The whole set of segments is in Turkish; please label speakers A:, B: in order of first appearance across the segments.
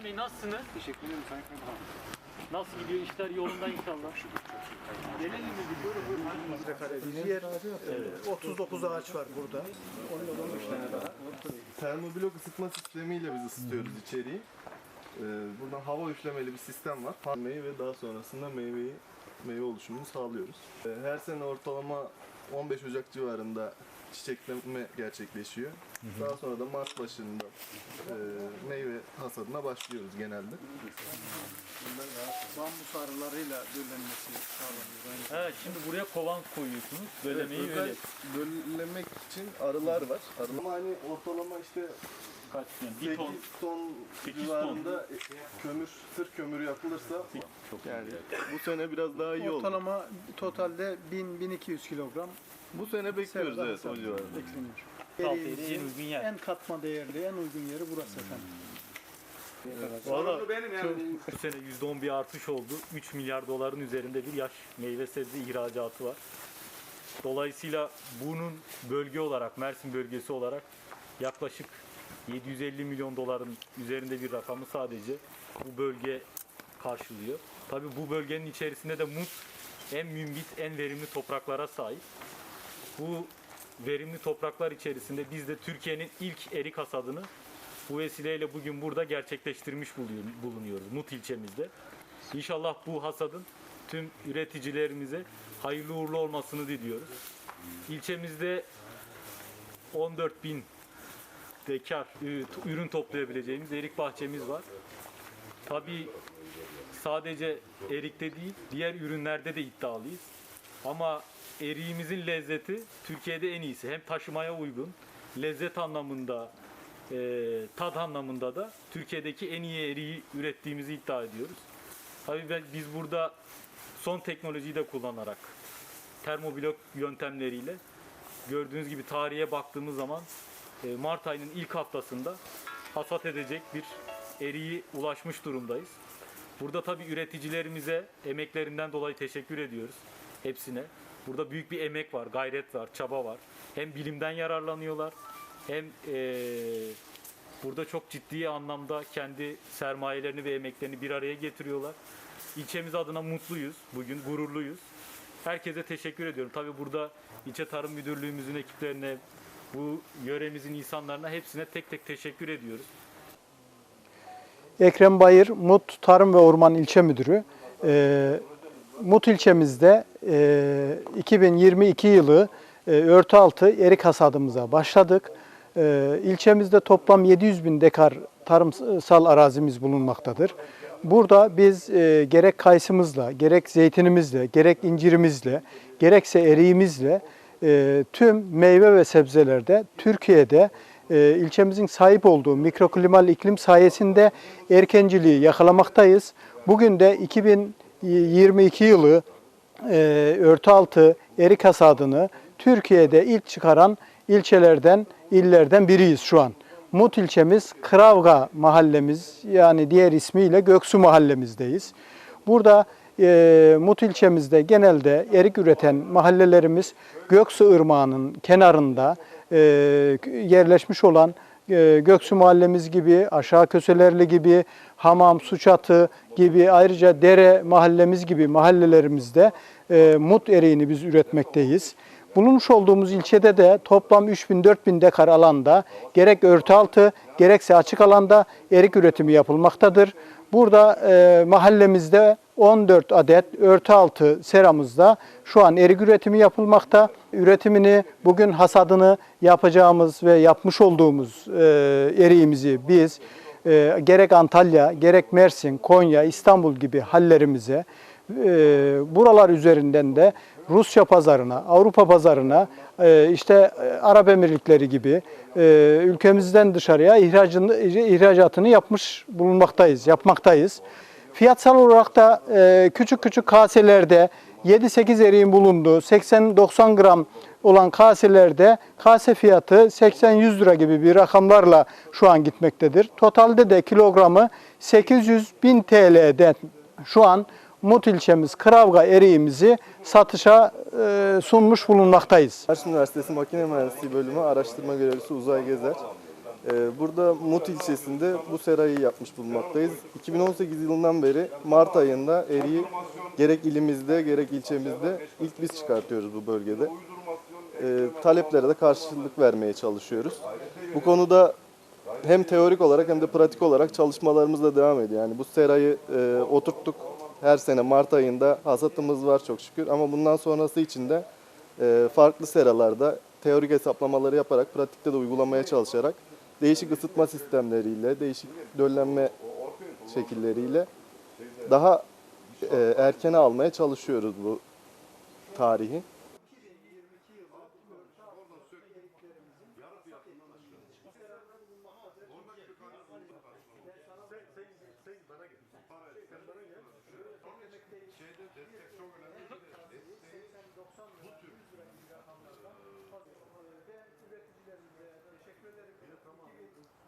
A: İbrahim Bey nasılsınız?
B: Teşekkür ederim Sayın Kaymakam.
A: Nasıl gidiyor? İşler yolunda inşallah. Gelelim mi? Bir.
C: Diğer 39 ağaç var burada.
D: Termoblok ısıtma sistemiyle biz ısıtıyoruz içeriği. Ee, buradan hava üflemeli bir sistem var. Parmeyi ve daha sonrasında meyveyi meyve oluşumunu sağlıyoruz. Ee, her sene ortalama 15 Ocak civarında çiçekleme gerçekleşiyor. Daha sonra da Mart başında e, meyve hasadına başlıyoruz genelde.
C: Bambus arılarıyla döllenmesi sağlanıyor.
A: Evet şimdi buraya kovan koyuyorsunuz. Bölemeyi
D: Evet,
A: öyle.
D: Böllemek için arılar var. Ama hani ortalama işte
A: Kaç yani?
D: 8
A: Bir ton.
D: ton
A: Sekiz
D: civarında kömür, sırf kömürü yapılırsa
A: Çok
D: yani bu sene biraz daha iyi oldu.
C: Ortalama totalde 1000-1200 kilogram
D: Bu sene bekliyoruz
C: sebze
D: evet o civarında.
C: bekleniyor.
A: En uygun yer.
C: En katma değerli, en uygun yeri burası efendim.
A: Valla bu sene %10 bir artış oldu. 3 milyar doların üzerinde bir yaş meyve sebze ihracatı var. Dolayısıyla bunun bölge olarak, Mersin bölgesi olarak yaklaşık 750 milyon doların üzerinde bir rakamı sadece bu bölge karşılıyor. Tabi bu bölgenin içerisinde de Mut en mümbit, en verimli topraklara sahip. Bu verimli topraklar içerisinde biz de Türkiye'nin ilk erik hasadını bu vesileyle bugün burada gerçekleştirmiş bulunuyoruz Mut ilçemizde. İnşallah bu hasadın tüm üreticilerimize hayırlı uğurlu olmasını diliyoruz. İlçemizde 14 bin dekar ü- ürün toplayabileceğimiz erik bahçemiz var. Tabii sadece erikte değil, diğer ürünlerde de iddialıyız. Ama eriğimizin lezzeti Türkiye'de en iyisi. Hem taşımaya uygun, lezzet anlamında, e, tat anlamında da Türkiye'deki en iyi eriği ürettiğimizi iddia ediyoruz. Tabii biz burada son teknolojiyi de kullanarak termoblok yöntemleriyle gördüğünüz gibi tarihe baktığımız zaman Mart ayının ilk haftasında hasat edecek bir eriği ulaşmış durumdayız. Burada tabii üreticilerimize emeklerinden dolayı teşekkür ediyoruz hepsine. Burada büyük bir emek var, gayret var, çaba var. Hem bilimden yararlanıyorlar hem eee, burada çok ciddi anlamda kendi sermayelerini ve emeklerini bir araya getiriyorlar. İlçemiz adına mutluyuz, bugün gururluyuz. Herkese teşekkür ediyorum. Tabii burada İlçe Tarım Müdürlüğümüzün ekiplerine, bu yöremizin insanlarına hepsine tek tek teşekkür ediyoruz.
C: Ekrem Bayır, Mut Tarım ve Orman İlçe Müdürü. Ee, Mut ilçemizde e, 2022 yılı e, örtü altı erik hasadımıza başladık. E, ilçemizde toplam 700 bin dekar tarımsal arazimiz bulunmaktadır. Burada biz e, gerek kayısımızla, gerek zeytinimizle, gerek incirimizle, gerekse eriğimizle e, tüm meyve ve sebzelerde Türkiye'de e, ilçemizin sahip olduğu mikroklimal iklim sayesinde erkenciliği yakalamaktayız. Bugün de 2022 yılı e, örtü altı erik hasadını Türkiye'de ilk çıkaran ilçelerden, illerden biriyiz şu an. Mut ilçemiz Kravga mahallemiz yani diğer ismiyle Göksu mahallemizdeyiz. Burada e, Mut ilçemizde genelde erik üreten mahallelerimiz Göksu Irmağı'nın kenarında e, yerleşmiş olan e, Göksu mahallemiz gibi, Aşağı Köselerli gibi, Hamam, Suçatı gibi ayrıca Dere mahallemiz gibi mahallelerimizde e, mut eriğini biz üretmekteyiz. Bulunmuş olduğumuz ilçede de toplam 3000-4000 dekar alanda gerek örtü altı gerekse açık alanda erik üretimi yapılmaktadır. Burada e, mahallemizde 14 adet örtü altı seramızda şu an erik üretimi yapılmakta. Üretimini bugün hasadını yapacağımız ve yapmış olduğumuz e, eriğimizi biz e, gerek Antalya, gerek Mersin, Konya, İstanbul gibi hallerimize e, buralar üzerinden de Rusya pazarına, Avrupa pazarına, işte Arap Emirlikleri gibi ülkemizden dışarıya ihracını, ihracatını yapmış bulunmaktayız, yapmaktayız. Fiyatsal olarak da e, küçük küçük kaselerde 7-8 eriğin bulunduğu 80-90 gram olan kaselerde kase fiyatı 80-100 lira gibi bir rakamlarla şu an gitmektedir. Totalde de kilogramı 800-1000 TL'den şu an Mut ilçemiz Kravga eriğimizi satışa e, sunmuş bulunmaktayız.
D: Mersin Üniversitesi Makine Mühendisliği Bölümü araştırma görevlisi Uzay Gezer. Ee, Burada Mut ilçesinde bu serayı yapmış bulunmaktayız. 2018 yılından beri Mart ayında eriği gerek ilimizde gerek ilçemizde ilk biz çıkartıyoruz bu bölgede. Ee, Taleplere de karşılık vermeye çalışıyoruz. Bu konuda hem teorik olarak hem de pratik olarak çalışmalarımız da devam ediyor. Yani bu serayı e, oturttuk. Her sene Mart ayında hasatımız var çok şükür. Ama bundan sonrası için de e, farklı seralarda teorik hesaplamaları yaparak, pratikte de uygulamaya çalışarak değişik ısıtma sistemleriyle, değişik döllenme şekilleriyle daha e, erkene almaya çalışıyoruz bu tarihi.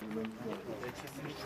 B: Kesinlikle.